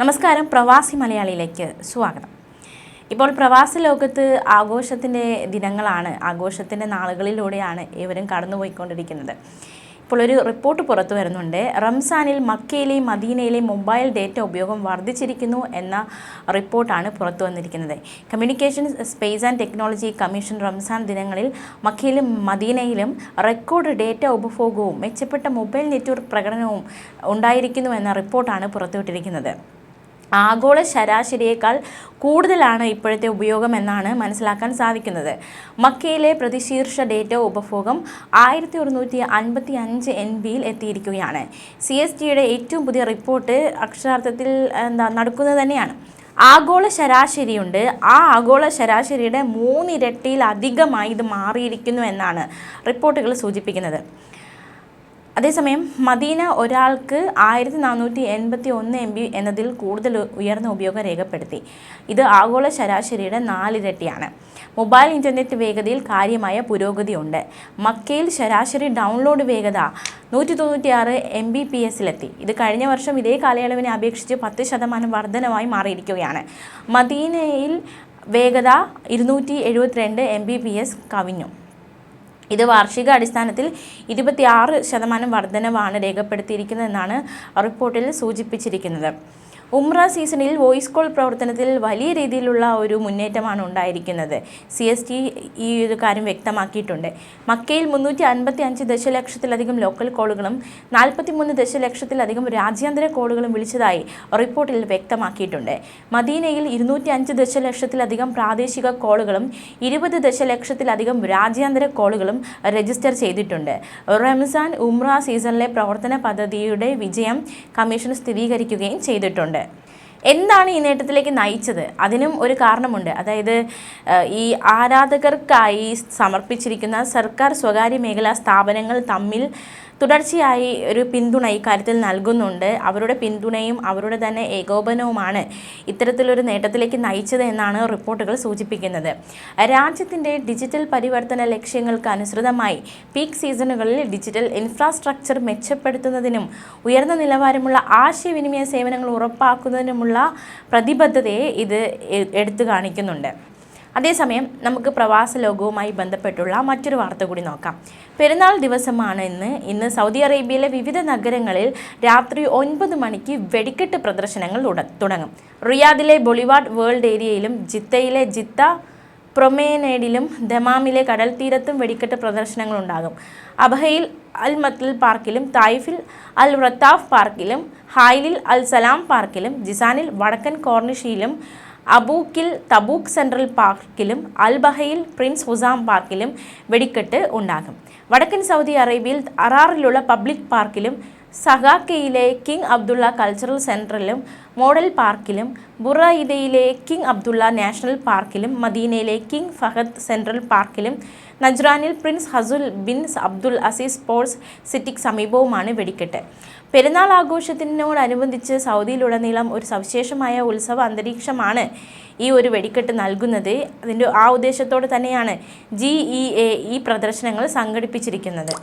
നമസ്കാരം പ്രവാസി മലയാളിയിലേക്ക് സ്വാഗതം. ഇപ്പോൾ പ്രവാസി ലോകത്ത് ആഘോഷത്തിന്റെ ദിനങ്ങളാണ് ആഘോഷത്തിന്റെ നാളുകളിലൂടെയാണ് ഇവരും കടന്നുപോയിക്കൊണ്ടിരിക്കുന്നത്. ഇപ്പോൾ ഒരു റിപ്പോർട്ട് പുറത്തു വരുന്നുണ്ട്. റംസാനിൽ മക്കയിലെയും മദീനയിലെയും മൊബൈൽ ഡേറ്റ ഉപയോഗം വർദ്ധിച്ചിരിക്കുന്നു എന്ന റിപ്പോർട്ടാണ് പുറത്തു വന്നിരിക്കുന്നത്. Communication space and technology commission Ramzan ദിനങ്ങളിൽ മക്കയിലും മദീനയിലും റെക്കോർഡ് ഡേറ്റ ഉപഭോഗവും മെച്ചപ്പെട്ട മൊബൈൽ നെറ്റ്വർക്ക് പ്രകടനവും ഉണ്ടായിരിക്കുന്നു എന്ന റിപ്പോർട്ടാണ് പുറത്തുവിട്ടിരിക്കുന്നത്. ആഗോള ശരാശരിയേക്കാൾ കൂടുതലാണ് ഇപ്പോഴത്തെ ഉപയോഗം എന്നാണ് മനസ്സിലാക്കാൻ സാധിക്കുന്നത്. മക്കയിലെ പ്രതിശീർഷ ഡേറ്റ ഉപഭോഗം ആയിരത്തി ഒരുന്നൂറ്റി അൻപത്തി അഞ്ച് എൻ ബിയിൽ എത്തിയിരിക്കുകയാണ്. സി എസ് ടിയുടെ ഏറ്റവും പുതിയ റിപ്പോർട്ട് അക്ഷരാർത്ഥത്തിൽ എന്താ നടക്കുന്നത് തന്നെയാണ്. ആഗോള ശരാശരിയുണ്ട്. ആ ആഗോള ശരാശരിയുടെ മൂന്നിരട്ടിയിലധികമായി ഇത് മാറിയിരിക്കുന്നു എന്നാണ് റിപ്പോർട്ടുകൾ സൂചിപ്പിക്കുന്നത്. അതേസമയം മദീന ഒരാൾക്ക് ആയിരത്തി നാനൂറ്റി എൺപത്തി ഒന്ന് എം ബി എന്നതിൽ കൂടുതൽ ഉയർന്ന ഉപയോഗം രേഖപ്പെടുത്തി. ഇത് ആഗോള ശരാശരിയുടെ നാലിരട്ടിയാണ്. മൊബൈൽ ഇന്റർനെറ്റ് വേഗതയിൽ കാര്യമായ പുരോഗതിയുണ്ട്. മക്കയിൽ ശരാശരി ഡൗൺലോഡ് വേഗത നൂറ്റി തൊണ്ണൂറ്റിയാറ് എം ബി പി എസിലെത്തി. ഇത് കഴിഞ്ഞ വർഷം ഇതേ കാലയളവിനെ അപേക്ഷിച്ച് പത്ത് ശതമാനം വർധനമായി മാറിയിരിക്കുകയാണ്. മദീനയിൽ വേഗത ഇരുന്നൂറ്റി എഴുപത്തിരണ്ട് എം ബി പി എസ് കവിഞ്ഞു. ഇത് വാർഷിക അടിസ്ഥാനത്തിൽ ഇരുപത്തിയാറ് ശതമാനം വർധനവാണ് രേഖപ്പെടുത്തിയിരിക്കുന്നതെന്നാണ് റിപ്പോർട്ടിൽ സൂചിപ്പിച്ചിരിക്കുന്നത്. ഉംറ സീസണിൽ വോയിസ് കോൾ പ്രവർത്തനത്തിൽ വലിയ രീതിയിലുള്ള ഒരു മുന്നേറ്റമാണ് ഉണ്ടായിരിക്കുന്നത്. സി എസ് ടി ഈ ഒരു കാര്യം വ്യക്തമാക്കിയിട്ടുണ്ട്. മക്കയിൽ മുന്നൂറ്റി അൻപത്തി അഞ്ച് ദശലക്ഷത്തിലധികം ലോക്കൽ കോളുകളും നാൽപ്പത്തി മൂന്ന് ദശലക്ഷത്തിലധികം രാജ്യാന്തര കോളുകളും വിളിച്ചതായി റിപ്പോർട്ടിൽ വ്യക്തമാക്കിയിട്ടുണ്ട്. മദീനയിൽ ഇരുന്നൂറ്റി അഞ്ച് ദശലക്ഷത്തിലധികം പ്രാദേശിക കോളുകളും ഇരുപത് ദശലക്ഷത്തിലധികം രാജ്യാന്തര കോളുകളും രജിസ്റ്റർ ചെയ്തിട്ടുണ്ട്. റംസാൻ ഉംറ സീസണിലെ പ്രവർത്തന പദ്ധതിയുടെ വിജയം കമ്മീഷൻ സ്ഥിരീകരിക്കുകയും ചെയ്തിട്ടുണ്ട്. എന്താണ് ഈ നേട്ടത്തിലേക്ക് നയിച്ചത്? അതിനും ഒരു കാരണമുണ്ട്. അതായത് ഈ ആരാധകർക്കായി സമർപ്പിച്ചിരിക്കുന്ന സർക്കാർ സ്വകാര്യ മേഖലാ സ്ഥാപനങ്ങൾ തമ്മിൽ തുടർച്ചയായി ഒരു പിന്തുണ ഈ കാര്യത്തിൽ നൽകുന്നുണ്ട്. അവരുടെ പിന്തുണയും അവരുടെ തന്നെ ഏകോപനവുമാണ് ഇത്തരത്തിലൊരു നേട്ടത്തിലേക്ക് നയിച്ചത് എന്നാണ് റിപ്പോർട്ടുകൾ സൂചിപ്പിക്കുന്നത്. രാജ്യത്തിന്റെ ഡിജിറ്റൽ പരിവർത്തന ലക്ഷ്യങ്ങൾക്ക് അനുസൃതമായി പീക്ക് സീസണുകളിൽ ഡിജിറ്റൽ ഇൻഫ്രാസ്ട്രക്ചർ മെച്ചപ്പെടുത്തുന്നതിനും ഉയർന്ന നിലവാരമുള്ള ആശയവിനിമയ സേവനങ്ങൾ ഉറപ്പാക്കുന്നതിനുമുള്ള പ്രതിബദ്ധതയെ ഇത് എടുത്തു കാണിക്കുന്നുണ്ട്. അതേസമയം നമുക്ക് പ്രവാസ ലോകവുമായി ബന്ധപ്പെട്ടുള്ള മറ്റൊരു വാർത്ത കൂടി നോക്കാം. പെരുന്നാൾ ദിവസമാണ് ഇന്ന്. ഇന്ന് സൗദി അറേബ്യയിലെ വിവിധ നഗരങ്ങളിൽ രാത്രി ഒൻപത് മണിക്ക് വെടിക്കെട്ട് പ്രദർശനങ്ങൾ തുടങ്ങും. റിയാദിലെ ബൊളിവാർഡ് വേൾഡ് ഏരിയയിലും ജിത്തയിലെ ജിത്ത പ്രൊമേനേഡിലും ദമാമിലെ കടൽ തീരത്തും വെടിക്കെട്ട് പ്രദർശനങ്ങൾ ഉണ്ടാകും. അബഹയിൽ അൽ മത്ൽ പാർക്കിലും തായിഫിൽ അൽ റത്താഫ് പാർക്കിലും ഹായിലിൽ അൽ സലാം പാർക്കിലും ജിസാനിൽ വടക്കൻ കോർണിഷിയിലും അബൂക്കിൽ തബൂക്ക് സെൻട്രൽ പാർക്കിലും അൽബഹയിൽ പ്രിൻസ് ഹുസാം പാർക്കിലും വെടിക്കെട്ട് ഉണ്ടാകും വടക്കൻ സൗദി അറേബ്യയിൽ അറാറിലുള്ള പബ്ലിക് പാർക്കിലും സഹാക്കയിലെ കിങ് അബ്ദുള്ള കൾച്ചറൽ സെന്ററിലും മോഡൽ പാർക്കിലും ബുറയിദയിലെ കിങ് അബ്ദുള്ള നാഷണൽ പാർക്കിലും മദീനയിലെ കിങ് ഫഹദ് സെൻട്രൽ പാർക്കിലും നജ്റാനിൽ prince ഹസുൽ bin Abdul Aziz sports സിറ്റിക്ക് സമീപവുമാണ് വെടിക്കെട്ട്. പെരുന്നാൾ ആഘോഷത്തിനോടനുബന്ധിച്ച് സൗദിയിലുടനീളം ഒരു സവിശേഷമായ ഉത്സവ അന്തരീക്ഷമാണ് ഈ ഒരു വെടിക്കെട്ട് നൽകുന്നത്. അതിന്റെ ആ ഉദ്ദേശത്തോടെ തന്നെയാണ് ജി ഈ പ്രദർശനങ്ങൾ സംഘടിപ്പിച്ചിരിക്കുന്നത്.